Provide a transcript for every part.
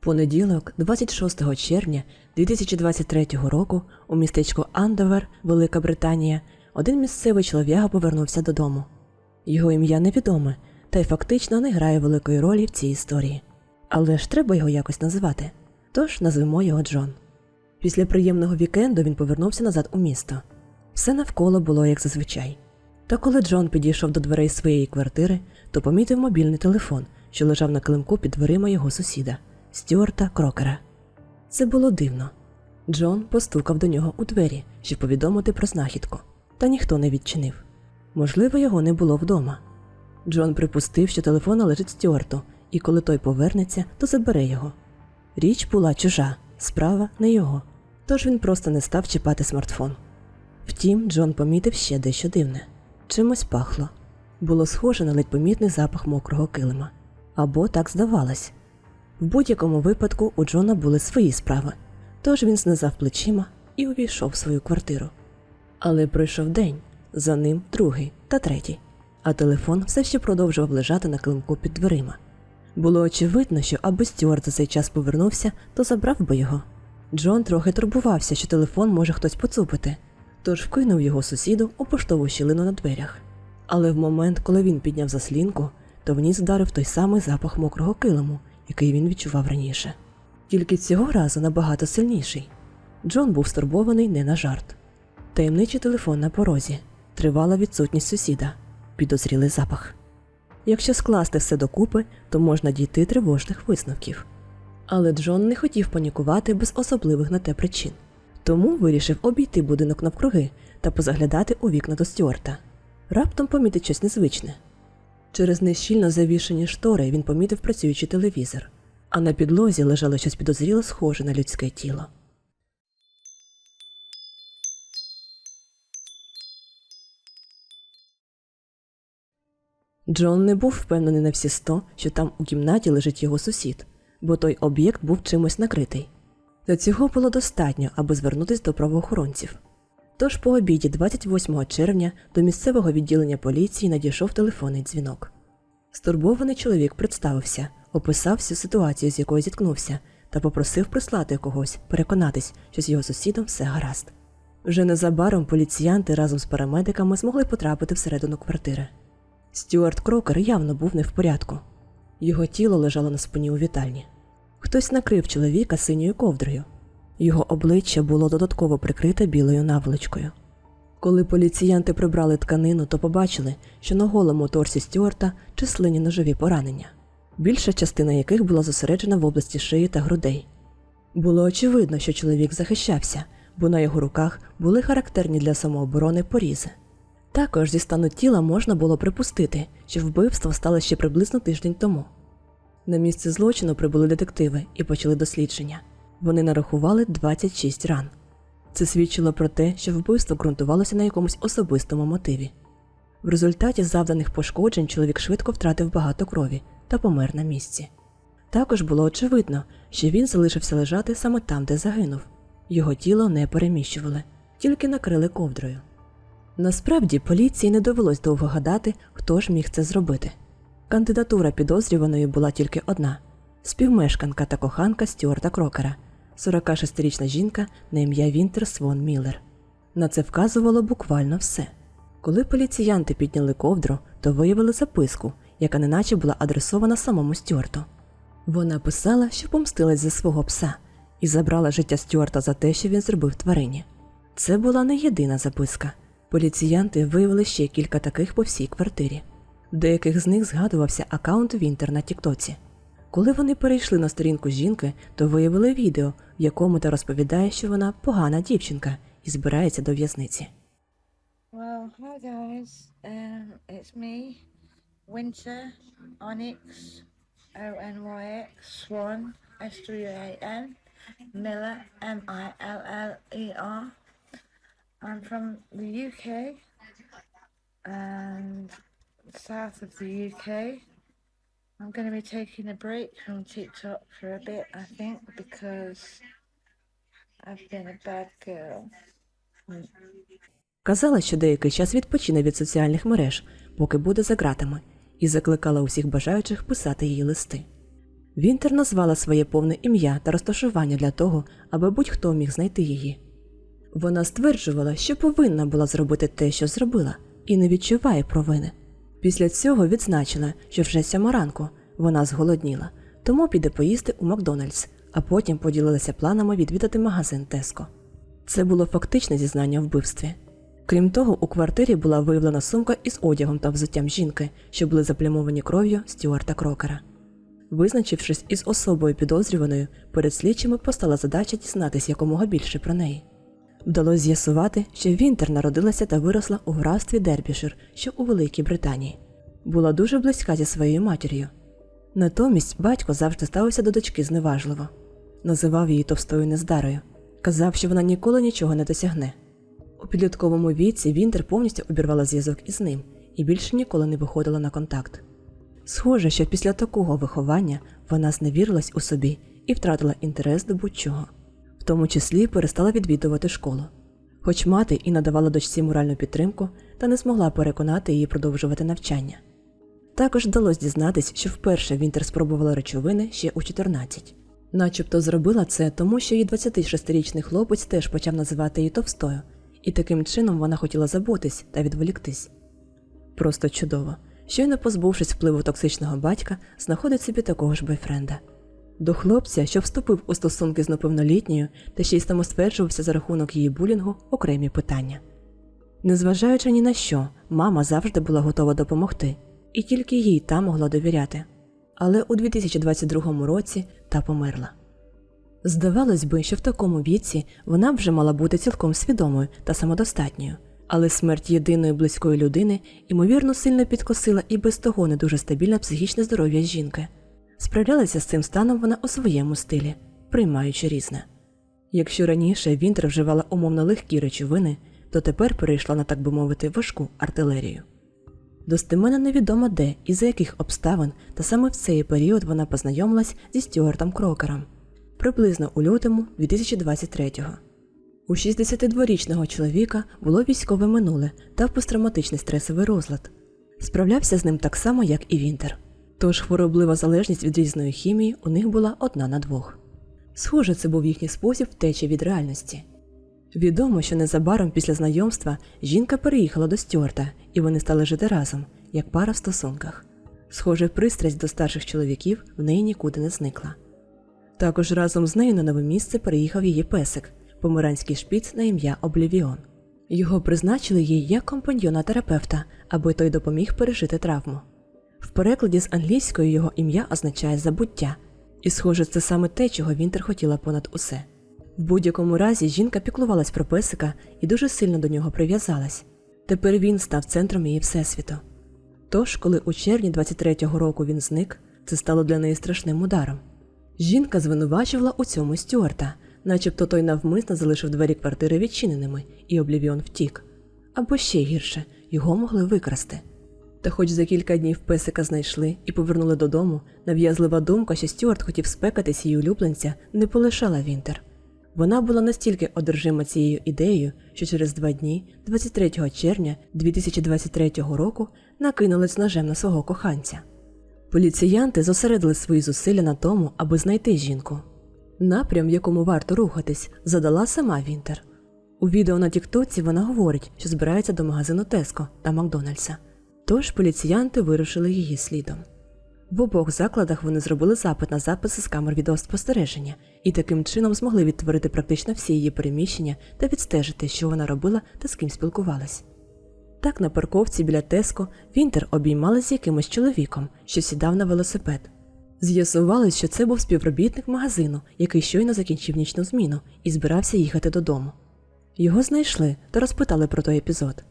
Понеділок, 26 червня 2023 року, у містечку Андовер, Велика Британія, один місцевий чолов'яга повернувся додому. Його ім'я невідоме, та й фактично не грає великої ролі в цій історії. Але ж треба його якось називати. Тож назвемо його Джон. Після приємного вікенду він повернувся назад у місто. Все навколо було як зазвичай. Та коли Джон підійшов до дверей своєї квартири, то помітив мобільний телефон, що лежав на килимку під дверима його сусіда Стюарта Крокера. Це було дивно. Джон постукав до нього у двері, щоб повідомити про знахідку, та ніхто не відчинив. Можливо, його не було вдома. Джон припустив, що телефон належить Стюарту, і коли той повернеться, то забере його. Річ була чужа, справа не його, тож він просто не став чіпати смартфон. Втім, Джон помітив ще дещо дивне чимось пахло. Було схоже на ледь помітний запах мокрого килима. Або так здавалось. В будь-якому випадку у Джона були свої справи, тож він знизав плечима і увійшов в свою квартиру. Але пройшов день, за ним другий та третій, а телефон все ще продовжував лежати на килимку під дверима. Було очевидно, що аби Стюарт за цей час повернувся, то забрав би його. Джон трохи турбувався, що телефон може хтось поцупити, тож вкинув його сусіду у поштову щілину на дверях. Але в момент, коли він підняв заслінку, то в ніс вдарив той самий запах мокрого килиму, який він відчував раніше. Тільки цього разу набагато сильніший. Джон був стурбований не на жарт. Таємничий телефон на порозі, тривала відсутність сусіда, підозрілий запах. Якщо скласти все докупи, то можна дійти тривожних висновків. Але Джон не хотів панікувати без особливих на те причин, тому вирішив обійти будинок навкруги та позаглядати у вікна до Стюарта. Раптом помітить щось незвичне. Через нещільно завішені штори він помітив працюючий телевізор, а на підлозі лежало щось підозріло схоже на людське тіло. Джон не був впевнений на всі сто, що там у кімнаті лежить його сусід, бо той об'єкт був чимось накритий. Та цього було достатньо, аби звернутися до правоохоронців. Тож по обіді 28 червня до місцевого відділення поліції надійшов телефонний дзвінок. Стурбований чоловік представився, описав всю ситуацію, з якою зіткнувся, та попросив прислати когось, переконатись, що з його сусідом все гаразд. Вже незабаром поліціянти разом з парамедиками змогли потрапити всередину квартири. Стюарт Крокер явно був не в порядку. Його тіло лежало на спині у вітальні. Хтось накрив чоловіка синьою ковдрою. Його обличчя було додатково прикрите білою наволочкою. Коли поліціянти прибрали тканину, то побачили, що на голому торсі Стюарта численні ножові поранення, більша частина яких була зосереджена в області шиї та грудей. Було очевидно, що чоловік захищався, бо на його руках були характерні для самооборони порізи. Також зі стану тіла можна було припустити, що вбивство стало ще приблизно тиждень тому. На місце злочину прибули детективи і почали дослідження. Вони нарахували 26 ран. Це свідчило про те, що вбивство ґрунтувалося на якомусь особистому мотиві. В результаті завданих пошкоджень чоловік швидко втратив багато крові та помер на місці. Також було очевидно, що він залишився лежати саме там, де загинув. Його тіло не переміщували, тільки накрили ковдрою. Насправді поліції не довелось довго гадати, хто ж міг це зробити. Кандидатура підозрюваної була тільки одна співмешканка та коханка Стюарта Крокера, 46-річна жінка на ім'я Вінтер Свон Міллер. На це вказувало буквально все. Коли поліціянти підняли ковдру, то виявили записку, яка неначе була адресована самому Стюарту. Вона писала, що помстилась за свого пса і забрала життя Стюарта за те, що він зробив тварині. Це була не єдина записка. Поліціянти виявили ще кілька таких по всій квартирі. Деяких з них згадувався аккаунт Вінтер на Тіктоці. Коли вони перейшли на сторінку жінки, то виявили відео, в якому та розповідає, що вона погана дівчинка і збирається до в'язниці. Well, hi guys. Um, it's me, Winter Onyx, O N Y X Swan S W A N Miller M I L L E R. I'm from the UK and south of the UK. I'm going to be taking a break from TikTok for a bit, I think, because I've been a bad girl. Казала, що деякий час відпочине від соціальних мереж, поки буде за ґратами, і закликала усіх бажаючих писати їй листи. Вінтер назвала своє повне ім'я та розташування для того, аби будь-хто міг знайти її. Вона стверджувала, що повинна була зробити те, що зробила, і не відчуває провини. Після цього відзначила, що вже сьома ранку вона зголодніла, тому піде поїсти у Макдональдс, а потім поділилася планами відвідати магазин Теско. Це було фактичне зізнання вбивстві. Крім того, у квартирі була виявлена сумка із одягом та взуттям жінки, що були заплямовані кров'ю Стюарта Крокера. Визначившись із особою підозрюваною, перед слідчими постала задача дізнатися якомога більше про неї. Вдалося з'ясувати, що Вінтер народилася та виросла у графстві Дербішир, що у Великій Британії. Була дуже близька зі своєю матір'ю. Натомість батько завжди ставився до дочки зневажливо, називав її товстою нездарою, казав, що вона ніколи нічого не досягне. У підлітковому віці Вінтер повністю обірвала зв'язок із ним і більше ніколи не виходила на контакт. Схоже, що після такого виховання вона зневірилась у собі і втратила інтерес до будь-чого, тому числі перестала відвідувати школу. Хоч мати і надавала дочці моральну підтримку, та не змогла переконати її продовжувати навчання. Також вдалося дізнатись, що вперше Вінтер спробувала речовини ще у 14. Начебто зробила це, тому що її 26-річний хлопець теж почав називати її товстою, і таким чином вона хотіла забутись та відволіктись. Просто чудово. Щойно позбувшись впливу токсичного батька, знаходить собі такого ж бойфренда. До хлопця, що вступив у стосунки з неповнолітньою та ще й самостверджувався за рахунок її булінгу, окремі питання. Незважаючи ні на що, мама завжди була готова допомогти, і тільки їй та могла довіряти. Але у 2022 році та померла. Здавалось би, що в такому віці вона вже мала бути цілком свідомою та самодостатньою, але смерть єдиної близької людини ймовірно сильно підкосила і без того не дуже стабільне психічне здоров'я жінки. Справлялася з цим станом вона у своєму стилі, приймаючи різне. Якщо раніше Вінтер вживала умовно легкі речовини, то тепер перейшла на так би мовити важку артилерію. Достеменно невідомо де і за яких обставин, та саме в цей період вона познайомилась зі Стюартом Крокером приблизно у лютому 2023-го. У 62-річного чоловіка було військове минуле та посттравматичний стресовий розлад. Справлявся з ним так само, як і Вінтер. Тож хвороблива залежність від різної хімії у них була одна на двох. Схоже, це був їхній спосіб втечі від реальності. Відомо, що незабаром після знайомства жінка переїхала до Стюарта, і вони стали жити разом, як пара в стосунках. Схоже, пристрасть до старших чоловіків в неї нікуди не зникла. Також разом з нею на нове місце переїхав її песик, помиранський шпіц на ім'я Облівіон. Його призначили їй як компаньйона терапевта, аби той допоміг пережити травму. Перекладі з англійської його ім'я означає забуття, і, схоже, це саме те, чого Вінтер хотіла понад усе. В будь-якому разі жінка піклувалась про песика і дуже сильно до нього прив'язалась. Тепер він став центром її всесвіту. Тож, коли у червні 23-го року він зник, це стало для неї страшним ударом. Жінка звинувачувала у цьому Стюарта, начебто той навмисно залишив двері квартири відчиненими, і Облівіон втік. Або ще гірше, його могли викрасти. Та хоч за кілька днів песика знайшли і повернули додому, нав'язлива думка, що Стюарт хотів спекатись її улюбленця, не полишала Вінтер. Вона була настільки одержима цією ідеєю, що через два дні, 23 червня 2023 року, накинулась ножем на свого коханця. Поліціянти зосередили свої зусилля на тому, аби знайти жінку. Напрям, в якому варто рухатись, задала сама Вінтер. У відео на Тіктоці вона говорить, що збирається до магазину Теско та Макдональдса. Тож поліціянти вирушили її слідом. В обох закладах вони зробили запит на записи з камер відеоспостереження і таким чином змогли відтворити практично всі її переміщення та відстежити, що вона робила та з ким спілкувалась. Так на парковці біля Теско Вінтер обіймалась якимось чоловіком, що сідав на велосипед. З'ясувалось, що це був співробітник магазину, який щойно закінчив нічну зміну і збирався їхати додому. Його знайшли та розпитали про той епізод.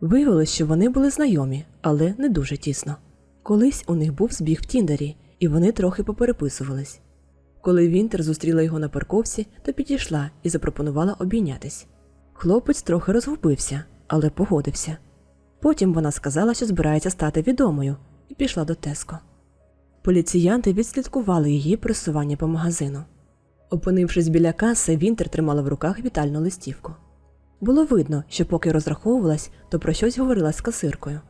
Виявилось, що вони були знайомі, але не дуже тісно. Колись у них був збіг в Тіндері, і вони трохи попереписувались. Коли Вінтер зустріла його на парковці, то підійшла і запропонувала обійнятись. Хлопець трохи розгубився, але погодився. Потім вона сказала, що збирається стати відомою, і пішла до Теско. Поліціянти відслідкували її просування по магазину. Опинившись біля каси, Вінтер тримала в руках вітальну листівку. Було видно, що поки розраховувалась, то про щось говорила з касиркою.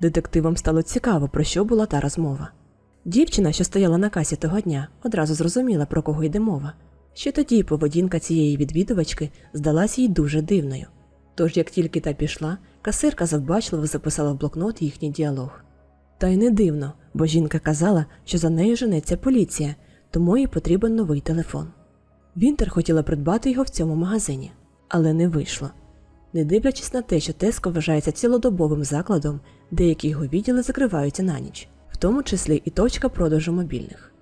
Детективам стало цікаво, про що була та розмова. Дівчина, що стояла на касі того дня, одразу зрозуміла, про кого йде мова. Ще тоді поведінка цієї відвідувачки здалась їй дуже дивною. Тож, як тільки та пішла, касирка завбачливо записала в блокнот їхній діалог. Та й не дивно, бо жінка казала, що за нею женеться поліція, тому їй потрібен новий телефон. Вінтер хотіла придбати його в цьому магазині, але не вийшло. Не дивлячись на те, що Теско вважається цілодобовим закладом, деякі його відділи закриваються на ніч, в тому числі і точка продажу мобільних.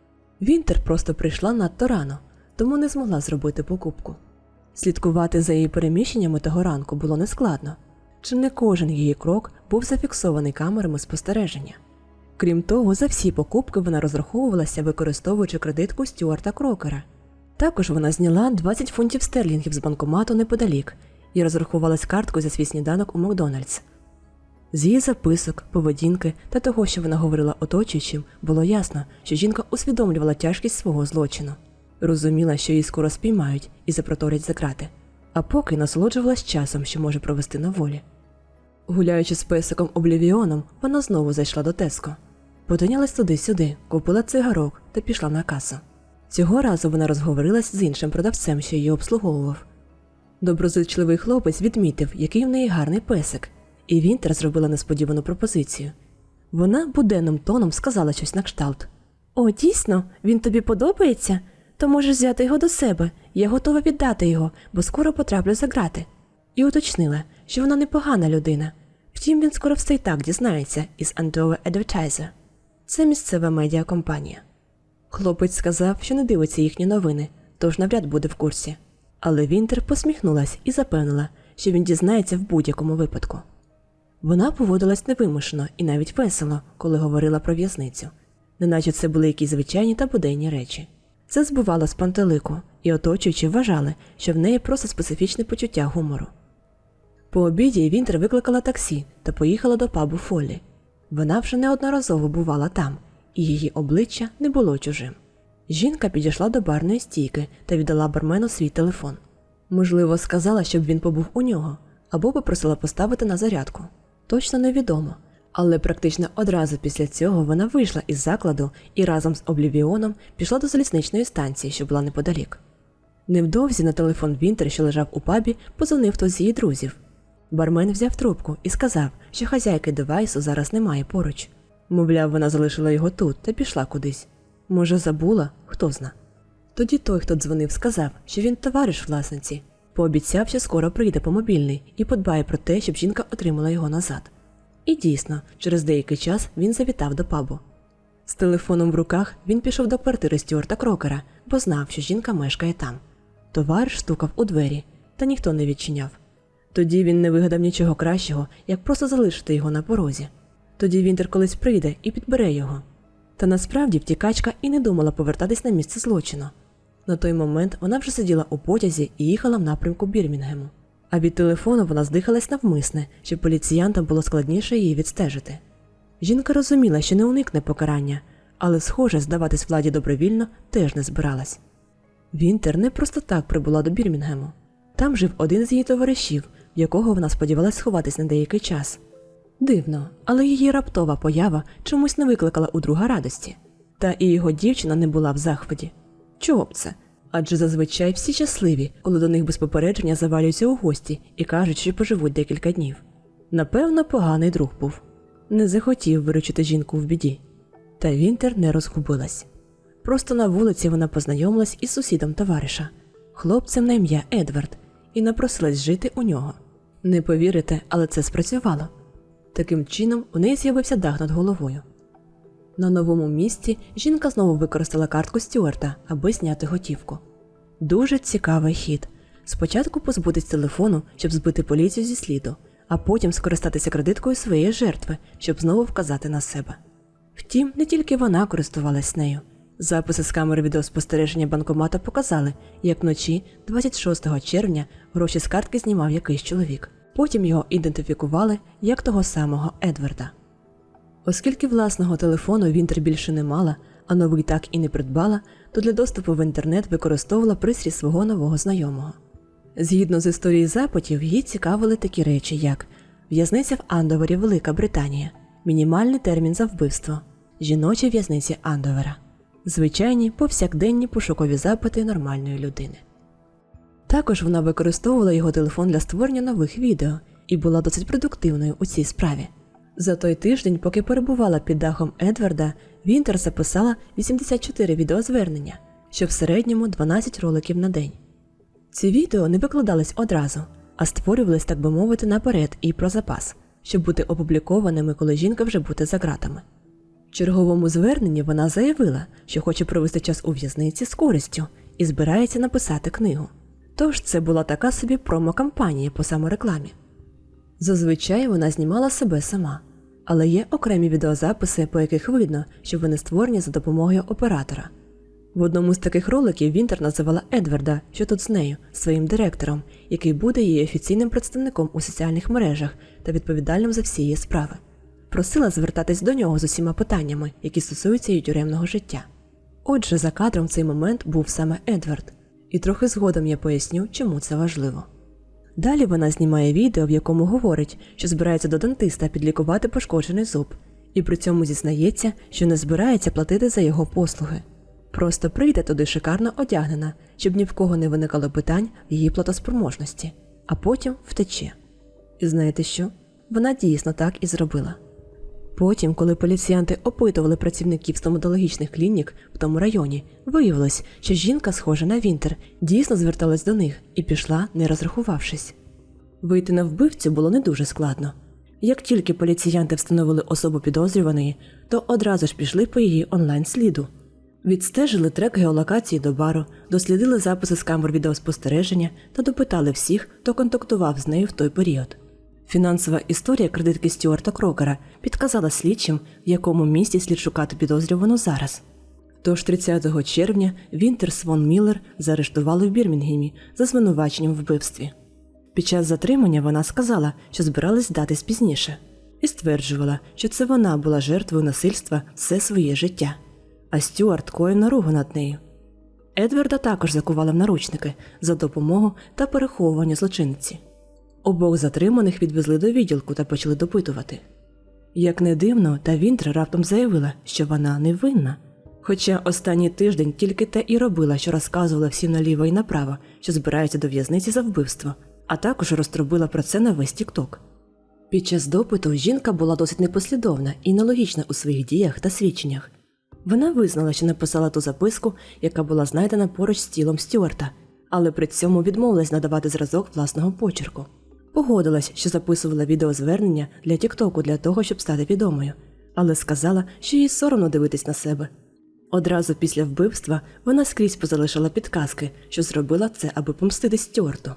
Вінтер просто прийшла надто рано, тому не змогла зробити покупку. Слідкувати за її переміщеннями того ранку було нескладно, чи не кожен її крок був зафіксований камерами спостереження. Крім того, за всі покупки вона розраховувалася, використовуючи кредитку Стюарта Крокера. Також вона зняла 20 фунтів стерлінгів з банкомату неподалік і розрахувалась карткою за свій сніданок у Макдональдс. З її записок, поведінки та того, що вона говорила оточуючим, було ясно, що жінка усвідомлювала тяжкість свого злочину, розуміла, що її скоро спіймають і запроторять за крати, а поки насолоджувалась часом, що може провести на волі. Гуляючи з песиком Облівіоном, вона знову зайшла до Теско. Потинялась туди-сюди, купила цигарок та пішла на касу. Цього разу вона розговорилась з іншим продавцем, що її обслуговував. Доброзичливий хлопець відмітив, який в неї гарний песик, і Вінтер зробила несподівану пропозицію. Вона буденним тоном сказала щось на кшталт. О, дійсно, він тобі подобається? То можеш взяти його до себе, я готова віддати його, бо скоро потраплю за грати. І уточнила, що вона непогана людина. Втім, він скоро все й так дізнається із Andover Advertiser. Це місцева медіакомпанія. Хлопець сказав, що не дивиться їхні новини, тож навряд буде в курсі. Але Вінтер посміхнулась і запевнила, що він дізнається в будь-якому випадку. Вона поводилась невимушено і навіть весело, коли говорила про в'язницю, неначе це були якісь звичайні та буденні речі. Це збивало з пантелику, і оточуючі вважали, що в неї просто специфічне почуття гумору. По обіді Вінтер викликала таксі та поїхала до пабу Фоллі. Вона вже неодноразово бувала там, і її обличчя не було чужим. Жінка підійшла до барної стійки та віддала бармену свій телефон. Можливо, сказала, щоб він побув у нього, або попросила поставити на зарядку. Точно невідомо. Але практично одразу після цього вона вийшла із закладу і разом з Облівіоном пішла до залізничної станції, що була неподалік. Невдовзі на телефон Вінтер, що лежав у пабі, позвонив хтось з її друзів. Бармен взяв трубку і сказав, що хазяйки девайсу зараз немає поруч. Мовляв, вона залишила його тут та пішла кудись. Може, забула, хто зна. Тоді той, хто дзвонив, сказав, що він товариш власниці, пообіцяв, що скоро прийде по мобільний і подбає про те, щоб жінка отримала його назад. І дійсно, через деякий час він завітав до пабу. З телефоном в руках він пішов до квартири Стюарта Крокера, бо знав, що жінка мешкає там. Товариш стукав у двері, та ніхто не відчиняв. Тоді він не вигадав нічого кращого, як просто залишити його на порозі. Тоді Вінтер колись прийде і підбере його. Та насправді втікачка і не думала повертатись на місце злочину. На той момент вона вже сиділа у потязі і їхала в напрямку Бірмінгему. А від телефону вона здихалась навмисне, щоб поліціянтам було складніше її відстежити. Жінка розуміла, що не уникне покарання, але, схоже, здаватись владі добровільно теж не збиралась. Вінтер не просто так прибула до Бірмінгему. Там жив один з її товаришів, в якого вона сподівалась сховатись на деякий час. Дивно, але її раптова поява чомусь не викликала у друга радості. Та і його дівчина не була в захваті. Чого б це? Адже зазвичай всі щасливі, коли до них без попередження завалюються у гості і кажуть, що поживуть декілька днів. Напевно, поганий друг був. Не захотів виручити жінку в біді. Та Вінтер не розгубилась. Просто на вулиці вона познайомилась із сусідом товариша, хлопцем на ім'я Едвард, і напросилась жити у нього. Не повірите, але це спрацювало. Таким чином у неї з'явився дах над головою. На новому місці жінка знову використала картку Стюарта, аби зняти готівку. Дуже цікавий хід. Спочатку позбутись телефону, щоб збити поліцію зі сліду, а потім скористатися кредиткою своєї жертви, щоб знову вказати на себе. Втім, не тільки вона користувалась нею. Записи з камери відеоспостереження банкомата показали, як вночі, 26 червня, гроші з картки знімав якийсь чоловік. Потім його ідентифікували як того самого Едварда. Оскільки власного телефону Вінтер більше не мала, а новий так і не придбала, то для доступу в інтернет використовувала пристрій свого нового знайомого. Згідно з історією запитів, її цікавили такі речі, як в'язниця в Андовері, Велика Британія, мінімальний термін за вбивство, жіночі в'язниці Андовера. Звичайні повсякденні пошукові запити нормальної людини. Також вона використовувала його телефон для створення нових відео і була досить продуктивною у цій справі. За той тиждень, поки перебувала під дахом Едварда, Вінтер записала 84 відеозвернення, що в середньому 12 роликів на день. Ці відео не викладались одразу, а створювались, так би мовити, наперед і про запас, щоб бути опублікованими, коли жінка вже буде за ґратами. В черговому зверненні вона заявила, що хоче провести час у в'язниці з користю і збирається написати книгу. Тож це була така собі промо-кампанія по саморекламі. Зазвичай вона знімала себе сама, але є окремі відеозаписи, по яких видно, що вони створені за допомогою оператора. В одному з таких роликів Вінтер називала Едварда, що тут з нею, своїм директором, який буде її офіційним представником у соціальних мережах та відповідальним за всі її справи. Просила звертатись до нього з усіма питаннями, які стосуються її тюремного життя. Отже, за кадром в цей момент був саме Едвард, і трохи згодом я поясню, чому це важливо. Далі вона знімає відео, в якому говорить, що збирається до дантиста підлікувати пошкоджений зуб, і при цьому зізнається, що не збирається платити за його послуги. Просто прийде туди шикарно одягнена, щоб ні в кого не виникало питань в її платоспроможності, а потім втече. І знаєте що? Вона дійсно так і зробила. Потім, коли поліціянти опитували працівників стоматологічних клінік в тому районі, виявилось, що жінка, схожа на Вінтер, дійсно зверталась до них і пішла, не розрахувавшись. Вийти на вбивцю було не дуже складно. Як тільки поліціянти встановили особу підозрюваної, то одразу ж пішли по її онлайн-сліду. Відстежили трек геолокації до бару, дослідили записи з камер відеоспостереження та допитали всіх, хто контактував з нею в той період. Фінансова історія кредитки Стюарта Крокера підказала слідчим, в якому місті слід шукати підозрювану зараз. Тож 30 червня Вінтер Свон Міллер заарештували в Бірмінгемі за звинуваченням в вбивстві. Під час затримання вона сказала, що збиралась здатись пізніше, і стверджувала, що це вона була жертвою насильства все своє життя, а Стюарт коїв наругу над нею. Едварда також закували в наручники за допомогу та переховування злочинниці. Обох затриманих відвезли до відділку та почали допитувати. Як не дивно, та Вінтер раптом заявила, що вона не винна. Хоча останній тиждень тільки те і робила, що розказувала всім наліво і направо, що збирається до в'язниці за вбивство, а також розтрубила про це на весь Тікток. Під час допиту жінка була досить непослідовна і нелогічна у своїх діях та свідченнях. Вона визнала, що написала ту записку, яка була знайдена поруч з тілом Стюарта, але при цьому відмовилась надавати зразок власного почерку. Погодилась, що записувала відеозвернення для Тіктоку для того, щоб стати відомою, але сказала, що їй соромно дивитись на себе. Одразу після вбивства вона скрізь позалишила підказки, що зробила це, аби помстити Стюарту,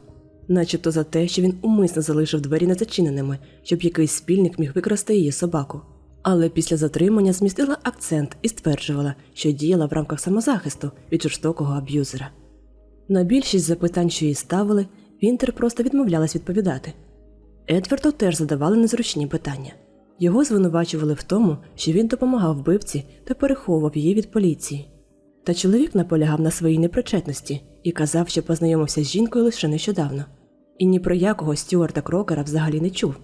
начебто за те, що він умисно залишив двері незачиненими, щоб якийсь спільник міг викрасти її собаку. Але після затримання змістила акцент і стверджувала, що діяла в рамках самозахисту від жорстокого аб'юзера. На більшість запитань, що їй ставили, Вінтер просто відмовлялась відповідати. Едварду теж задавали незручні питання. Його звинувачували в тому, що він допомагав вбивці та переховував її від поліції. Та чоловік наполягав на своїй непричетності і казав, що познайомився з жінкою лише нещодавно, і ні про якого Стюарта Крокера взагалі не чув.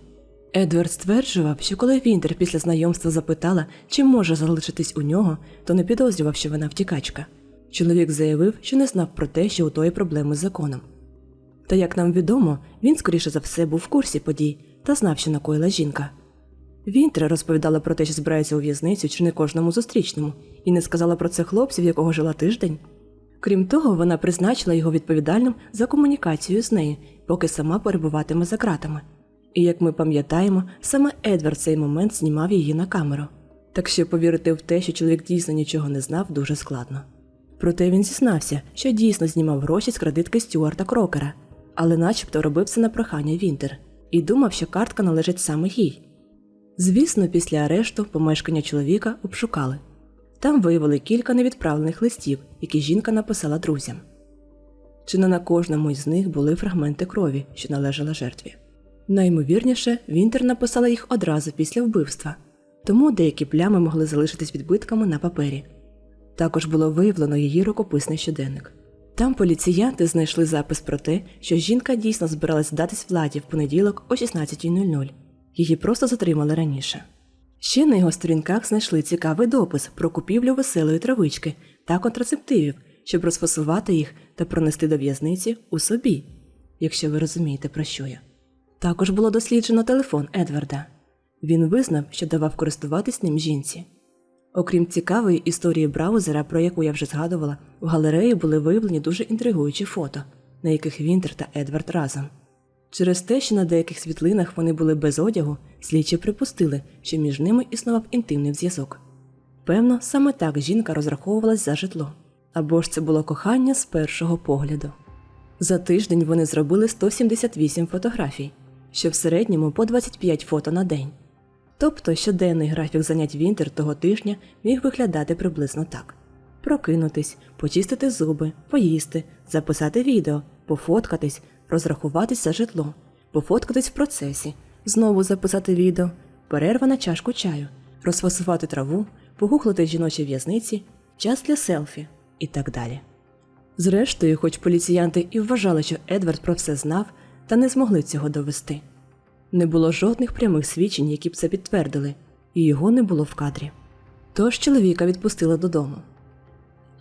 Едвард стверджував, що коли Вінтер після знайомства запитала, чи може залишитись у нього, то не підозрював, що вона втікачка. Чоловік заявив, що не знав про те, що у тої проблеми з законом. Та, як нам відомо, він, скоріше за все, був в курсі подій та знав, що накоїла жінка. Вінтер розповідала про те, що збирається у в'язницю чи не кожному зустрічному, і не сказала про це хлопцю, в якого жила тиждень. Крім того, вона призначила його відповідальним за комунікацію з нею, поки сама перебуватиме за ґратами. І як ми пам'ятаємо, саме Едвард цей момент знімав її на камеру. Так що повірити в те, що чоловік дійсно нічого не знав, дуже складно. Проте він зізнався, що дійсно знімав гроші з кредитки Стюарта Крокера, але начебто робив це на прохання Вінтер і думав, що картка належить саме їй. Звісно, після арешту помешкання чоловіка обшукали. Там виявили кілька невідправлених листів, які жінка написала друзям. Чи не на кожному із них були фрагменти крові, що належала жертві. Найімовірніше, Вінтер написала їх одразу після вбивства, тому деякі плями могли залишитись відбитками на папері. Також було виявлено її рукописний щоденник. Там поліціянти знайшли запис про те, що жінка дійсно збиралась здатись владі в понеділок о 16.00. Її просто затримали раніше. Ще на його сторінках знайшли цікавий допис про купівлю веселої травички та контрацептивів, щоб розфасувати їх та пронести до в'язниці у собі, якщо ви розумієте, про що я. Також було досліджено телефон Едварда. Він визнав, що давав користуватись ним жінці. Окрім цікавої історії браузера, про яку я вже згадувала, в галереї були виявлені дуже інтригуючі фото, на яких Вінтер та Едвард разом. Через те, що на деяких світлинах вони були без одягу, слідчі припустили, що між ними існував інтимний зв'язок. Певно, саме так жінка розраховувалась за житло. Або ж це було кохання з першого погляду. За тиждень вони зробили 178 фотографій, що в середньому по 25 фото на день. Тобто щоденний графік занять Вінтер того тижня міг виглядати приблизно так: прокинутись, почистити зуби, поїсти, записати відео, пофоткатись, розрахуватись за житло, пофоткатись в процесі, знову записати відео, перерва на чашку чаю, розфасувати траву, погуглити жіночі в'язниці, час для селфі і так далі. Зрештою, хоч поліціянти і вважали, що Едвард про все знав, та не змогли цього довести. Не було жодних прямих свідчень, які б це підтвердили, і його не було в кадрі. Тож чоловіка відпустили додому.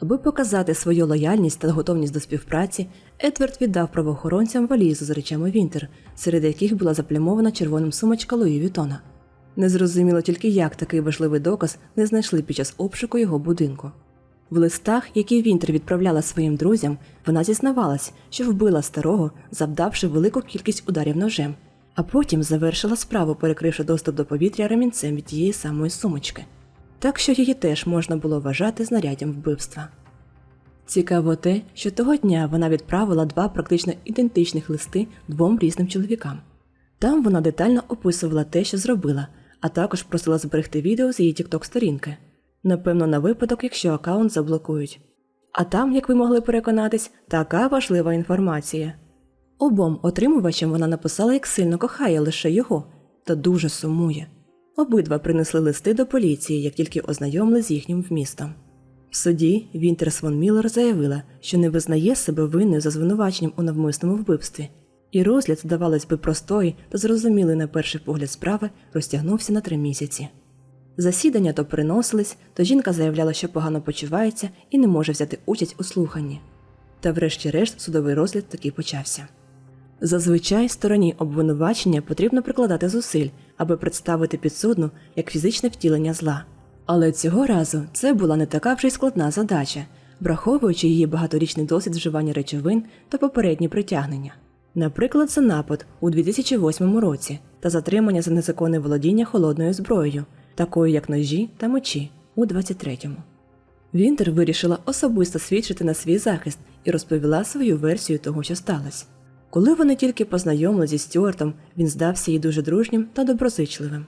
Аби показати свою лояльність та готовність до співпраці, Едвард віддав правоохоронцям валізу з речами Вінтер, серед яких була заплямована червоним сумочка Луї Вітона. Незрозуміло тільки, як такий важливий доказ не знайшли під час обшуку його будинку. В листах, які Вінтер відправляла своїм друзям, вона зізнавалась, що вбила старого, завдавши велику кількість ударів ножем, а потім завершила справу, перекривши доступ до повітря ремінцем від тієї самої сумочки. Так що її теж можна було вважати знаряддям вбивства. Цікаво те, що того дня вона відправила два практично ідентичних листи двом різним чоловікам. Там вона детально описувала те, що зробила, а також просила зберегти відео з її тікток сторінки. Напевно, на випадок, якщо аккаунт заблокують. А там, як ви могли переконатись, така важлива інформація. Обом отримувачам вона написала, як сильно кохає лише його, та дуже сумує. Обидва принесли листи до поліції, як тільки ознайомили з їхнім вмістом. В суді Вінтерс фон Міллер заявила, що не визнає себе винною за звинуваченням у навмисному вбивстві, і розгляд, здавалось би, простої та зрозумілий на перший погляд справи розтягнувся на три місяці. Засідання то переносились, то жінка заявляла, що погано почувається і не може взяти участь у слуханні. Та врешті-решт судовий розгляд таки почався. Зазвичай стороні обвинувачення потрібно прикладати зусиль, аби представити підсудну як фізичне втілення зла. Але цього разу це була не така вже й складна задача, враховуючи її багаторічний досвід вживання речовин та попередні притягнення. Наприклад, за напад у 2008 році та затримання за незаконне володіння холодною зброєю, такою як ножі та мечі у 23-му. Вінтер вирішила особисто свідчити на свій захист і розповіла свою версію того, що сталося. Коли вони тільки познайомилися зі Стюартом, він здався їй дуже дружнім та доброзичливим.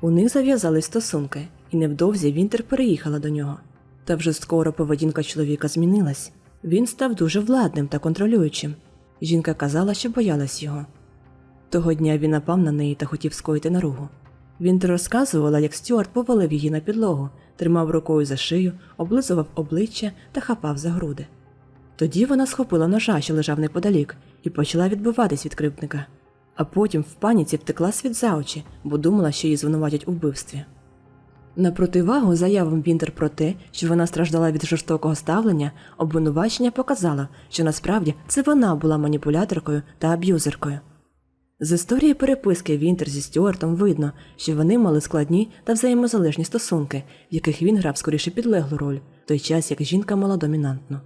У них зав'язались стосунки, і невдовзі Вінтер переїхала до нього. Та вже скоро поведінка чоловіка змінилась. Він став дуже владним та контролюючим. Жінка казала, що боялась його. Того дня він напав на неї та хотів скоїти наругу. Вінтер розказувала, як Стюарт повалив її на підлогу, тримав рукою за шию, облизував обличчя та хапав за груди. Тоді вона схопила ножа, що лежав неподалік, і почала відбиватись від кривдника. А потім в паніці втекла світ за очі, бо думала, що її звинуватять у вбивстві. На противагу заявам Вінтер про те, що вона страждала від жорстокого ставлення, обвинувачення показало, що насправді це вона була маніпуляторкою та аб'юзеркою. З історії переписки Вінтер зі Стюартом видно, що вони мали складні та взаємозалежні стосунки, в яких він грав скоріше підлеглу роль, в той час як жінка мала домінантну.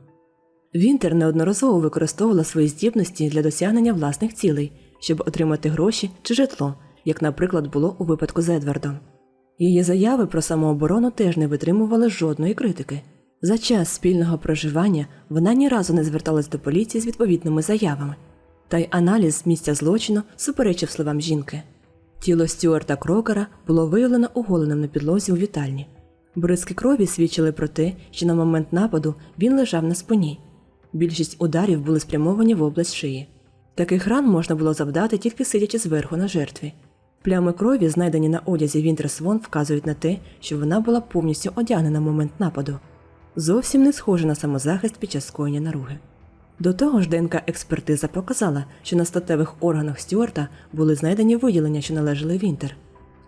Вінтер неодноразово використовувала свої здібності для досягнення власних цілей, щоб отримати гроші чи житло, як, наприклад, було у випадку з Едвардом. Її заяви про самооборону теж не витримували жодної критики. За час спільного проживання вона ні разу не зверталась до поліції з відповідними заявами, та й аналіз місця злочину суперечив словам жінки. Тіло Стюарта Крокера було виявлено оголеним на підлозі у вітальні. Бризки крові свідчили про те, що на момент нападу він лежав на спині. Більшість ударів були спрямовані в область шиї. Таких ран можна було завдати тільки сидячи зверху на жертві. Плями крові, знайдені на одязі Вінтер Свон, вказують на те, що вона була повністю одягнена на момент нападу. Зовсім не схоже на самозахист під час скоєння наруги. До того ж, ДНК експертиза показала, що на статевих органах Стюарта були знайдені виділення, що належали Вінтер.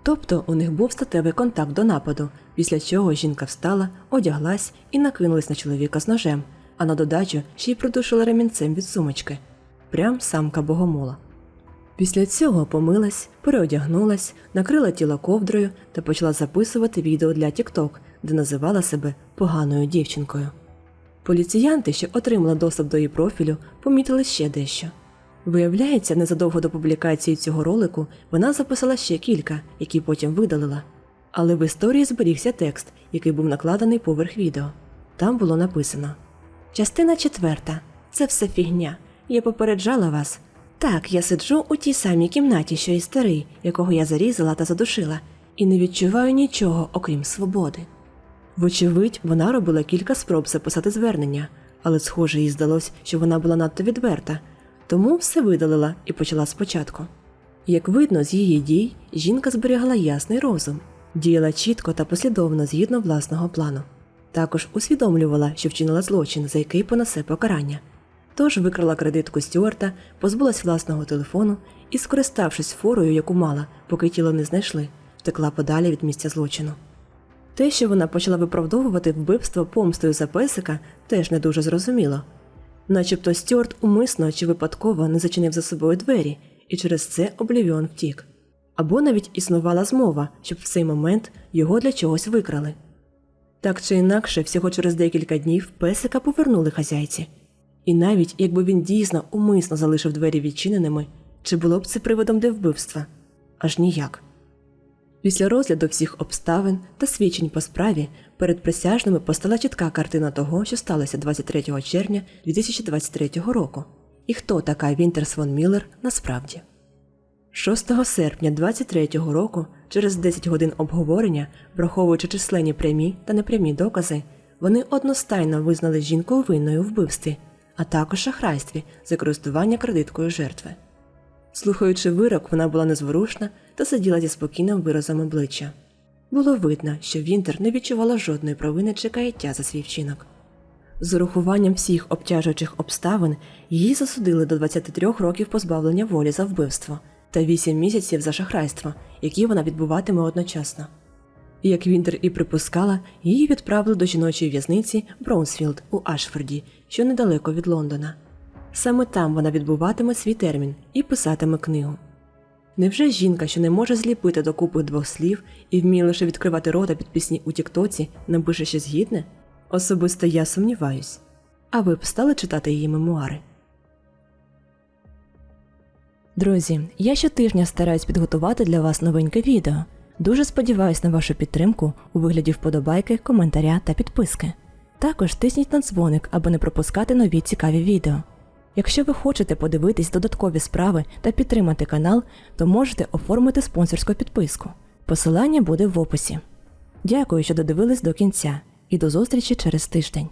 Тобто у них був статевий контакт до нападу, після чого жінка встала, одяглась і накинулась на чоловіка з ножем, а на додачу ще й придушила ремінцем від сумочки. Прям самка богомола. Після цього помилась, переодягнулась, накрила тіло ковдрою та почала записувати відео для TikTok, де називала себе поганою дівчинкою. Поліціянти, що отримали доступ до її профілю, помітили ще дещо. Виявляється, незадовго до публікації цього ролику вона записала ще кілька, які потім видалила. Але в історії зберігся текст, який був накладений поверх відео. Там було написано: Частина четверта. Це все фігня. Я попереджала вас. Так, я сиджу у тій самій кімнаті, що і старий, якого я зарізала та задушила, і не відчуваю нічого, окрім свободи. Вочевидь, вона робила кілька спроб записати звернення, але, схоже, їй здалось, що вона була надто відверта, тому все видалила і почала спочатку. Як видно з її дій, жінка зберігала ясний розум, діяла чітко та послідовно згідно власного плану. Також усвідомлювала, що вчинила злочин, за який понесе покарання. Тож викрала кредитку Стюарта, позбулась власного телефону і, скориставшись форою, яку мала, поки тіло не знайшли, втекла подалі від місця злочину. Те, що вона почала виправдовувати вбивство помстою за песика, теж не дуже зрозуміло. Начебто Стюарт умисно чи випадково не зачинив за собою двері, і через це Облівіон втік. Або навіть існувала змова, щоб в цей момент його для чогось викрали. Так чи інакше, всього через декілька днів песика повернули хазяйці. І навіть якби він дійсно умисно залишив двері відчиненими, чи було б це приводом для вбивства? Аж ніяк. Після розгляду всіх обставин та свідчень по справі перед присяжними постала чітка картина того, що сталося 23 червня 2023 року, і хто така Вінтерс фон Міллер насправді. 6 серпня 23 року, через 10 годин обговорення, враховуючи численні прямі та непрямі докази, вони одностайно визнали жінку винною у вбивстві, а також шахрайстві за користування кредиткою жертви. Слухаючи вирок, вона була незворушна та сиділа зі спокійним виразом обличчя. Було видно, що Вінтер не відчувала жодної провини чи каяття за свій вчинок. З урахуванням всіх обтяжуючих обставин її засудили до 23 років позбавлення волі за вбивство та 8 місяців за шахрайство, які вона відбуватиме одночасно. Як Вінтер і припускала, її відправили до жіночої в'язниці Броунсфілд у Ашфорді, що недалеко від Лондона. Саме там вона відбуватиме свій термін і писатиме книгу. Невже жінка, що не може зліпити докупи двох слів і вміє лише відкривати рота під пісні у Тіктоці, напише щось гідне? Особисто я сумніваюсь. А ви б стали читати її мемуари? Друзі, я щотижня стараюсь підготувати для вас новеньке відео. Дуже сподіваюсь на вашу підтримку у вигляді вподобайки, коментаря та підписки. Також тисніть на дзвоник, аби не пропускати нові цікаві відео. Якщо ви хочете подивитись додаткові справи та підтримати канал, то можете оформити спонсорську підписку. Посилання буде в описі. Дякую, що додивились до кінця, і до зустрічі через тиждень.